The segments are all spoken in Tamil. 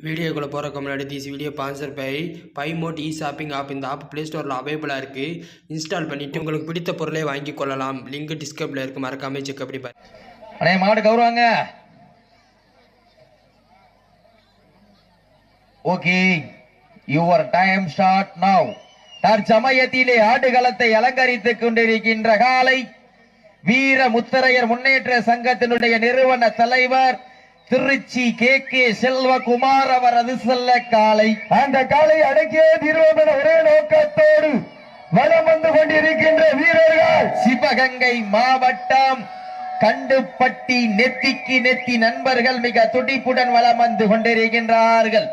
வீடியோக்குள்ளே போகிறக்கு முன்னாடி this video sponsor by by mode e shopping app இந்த ஆப் ப்ளே ஸ்டோரில் அவைலபிளாக இருக்குது இன்ஸ்டால் பண்ணிவிட்டு உங்களுக்கு பிடித்த பொருளை வாங்கி கொள்ளலாம். லிங்க் டிஸ்கிரிப்டில் இருக்குது மறக்காமல் செக் அப்படி பாரு அண்ணே மாடு கௌரவாங்க okay your time start now தற்சமயத்திலே ஆடுகளத்தை அலங்கரித்துக் கொண்டிருக்கின்ற காலை வீர முத்தரையர் முன்னேற்ற சங்கத்தினுடைய நிறுவன தலைவர் திருச்சி கே கே செல்வகுமார் அவரது செல்ல காலை. அந்த காலை அடக்கிய திருவமன ஒரே நோக்கத்தோடு வலம் வந்து கொண்டிருக்கின்ற வீரர்கள். சிவகங்கை மாவட்டம் கண்டுப்பட்டி நெத்திக்கு நெத்தி நண்பர்கள் மிக துடிப்புடன் வலம் வந்து கொண்டிருக்கின்றார்கள்.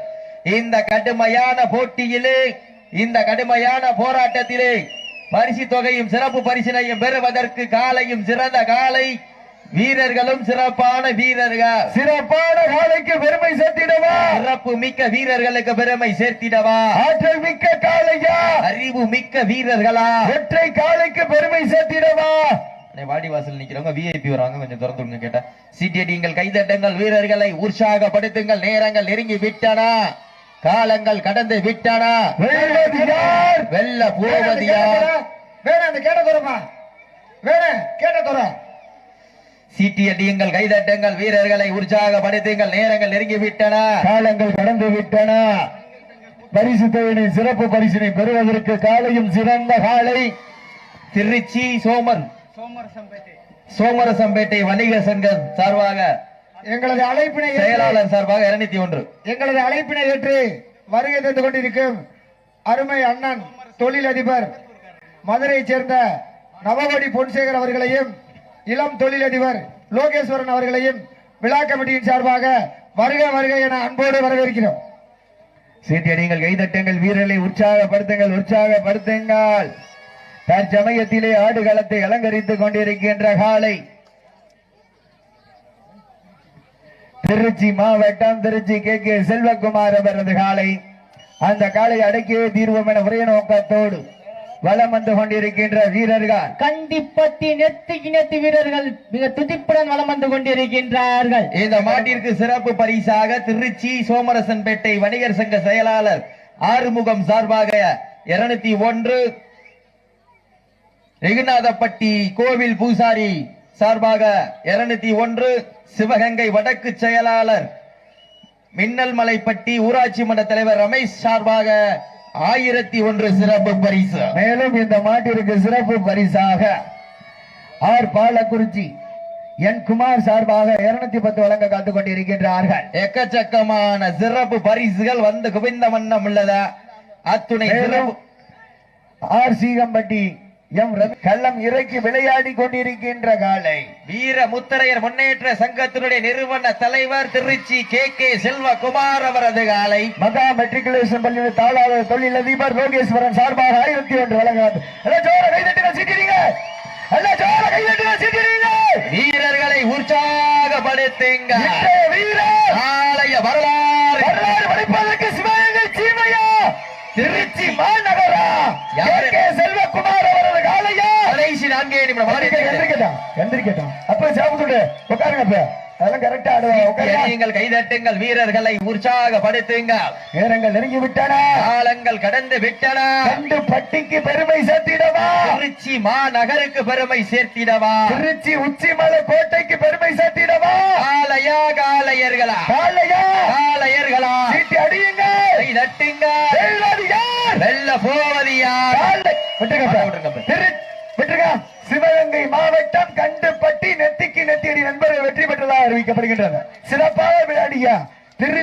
இந்த கடுமையான போட்டியிலே இந்த கடுமையான போராட்டத்திலே பரிசு தொகையும் சிறப்பு பரிசினையும் பெறுவதற்கு காலையும் சிறந்த காலை வீரர்களும் சிறப்பான வீரர்கள். சிறப்பான காலைக்கு பெருமை சேர்த்திடவா? சிறப்பு மிக்க வீரர்களுக்கு பெருமை சேர்த்திடவா? ஆற்றல் மிக்க காளையா அறிவு மிக்க வீரர்களா? ஒற்றை காலைக்கு பெருமை சேர்த்திடவா? அண்ணே, வாடி வாசல் நிக்கிறவங்க விஐபி வராங்க கொஞ்சம் திறந்து விடுங்க கேட்டா. சீட்டியடிங்கள் கைதட்டுங்கள். வீரர்களை உற்சாகப்படுத்துங்கள். நேரங்கள் நெருங்கி விட்டனா. காலங்கள் கடந்து விட்டனா. வெல்ல போவது யார் வேணும் அந்த கேட்ட தரமா வேணும் கேட்ட தர சீட்டியடியுங்கள் கைதட்டுங்கள் வீரர்களை உற்சாகப்படுத்துங்கள். நேரங்கள் நெருங்கி விட்டன காலங்கள் கடந்து விட்டன பரிசு தொகையினை சிறப்பு பரிசினை பெறுவதற்கு காலையும் சிறந்த காலை. திருச்சி சோமன் சோமரசம்பேட்டை வணிக சங்கம் சார்பாக எங்களது அழைப்பினை செயலாளர் சார்பாக இருநூத்தி ஒன்று. எங்களது அழைப்பினை ஏற்று வருகை தந்து கொண்டிருக்கும் அருமை அண்ணன் தொழிலதிபர் மதுரையைச் சேர்ந்த நவகோடி பொன்சேகர் அவர்களையும் இளம் தொழிலதிபர் லோகேஸ்வரன் அவர்களையும் விழா கமிட்டியின் சார்பாக வருக வருக என அன்போடு வரவேற்கிறோம். சீட்டியடிங்கள் கைதட்டங்கள் வீரர்களை உற்சாகப்படுத்துங்கள் உற்சாகப்படுத்துங்கள். தற்சமயத்திலே ஆடுகளத்தை அலங்கரித்துக் கொண்டிருக்கின்ற காலை. திருச்சி மாவட்டம் திருச்சி கே. கே. செல்வகுமார் அவரது காலை. அந்த காலை அடக்கியே தீர்வோம் என உரைய நோக்கத்தோடு வலம் வந்து கொண்டிருக்கின்ற வீரர்கள். கண்டிப்பட்டி நெத்திக்கு நெத்தி வீரர்கள் மிக துடிப்புடன் வலம் வந்து கொண்டிருக்கின்றார்கள். இந்த மாட்டிற்கு சிறப்பு பரிசாக திருச்சி சோமரசன்பேட்டை வணிகர் சங்க செயலாளர் ஆறுமுகம் சார்பாக இருநூத்தி ஒன்று ரெகுநாதப்பட்டி கோவில் பூசாரி சார்பாக இருநூத்தி ஒன்று சிவகங்கை வடக்கு செயலாளர் மின்னல் மலைப்பட்டி ஊராட்சி மன்ற தலைவர் ரமேஷ் சார்பாக ஆயிரத்தி ஒன்று சிறப்பு பரிசு. மேலும் இந்த மாட்டிற்கு சிறப்பு பரிசாக ஆர் பாலக்குறிச்சி என் குமார் சார்பாக இருநூத்தி பத்து வழங்க காத்துக் கொண்டிருக்கின்றார்கள். எக்கச்சக்கமான சிறப்பு பரிசுகள் வந்து குவிந்த வண்ணம் உள்ளதா. அத்துணை ஆர் சீகம்பட்டி எம் கள்ளம் இறக்கி விளையாடி கொண்டிருக்கின்ற காலை. வீர முத்தரையர் முன்னேற்ற சங்கத்தினுடைய நிறுவன தலைவர் திருச்சி கே. கே. செல்வகுமார் அவரது காலை. மகா மெட்ரிகுலேஷன் பள்ளியின் தாளாளர் தொழிலதிபர் லோகேஸ்வரன் சார்பாக ஆயிரத்தி ஒன்று வழங்காது வீரர்களை உற்சாகப்படுத்துங்க. வீரர்! நாளைய வரலாறு. வரலாறு நான்கே நிமிடம் அப்ப சாப்பிட்டு உட்காருங்க அப்ப. அதெல்லாம் கரெக்டா ஆடுவாங்க உட்காருங்க. நீங்கள் கைதட்டுங்கள் வீரர்களை உற்சாகப்படுத்துங்க நேரங்கள் நெருங்கி விட்டன. காலங்கள் கடந்து விட்டன. கண்டு பட்டிக்கு பெருமை சேர்த்திடவா? திருச்சி மாநகருக்கு பெருமை சேர்த்திடவா? திருச்சி உச்சிமலை கோட்டைக்கு பெருமை சேர்த்திடவா? காளையா காளையர்களா? காலையா காளையர்களா? சீட்டி அடியுங்க கை தட்டுங்க வெல்வது யார் வெல்ல போவது யார் காலை கண்டுப்பட்டி சிறப்பாக விளையாடிய திரு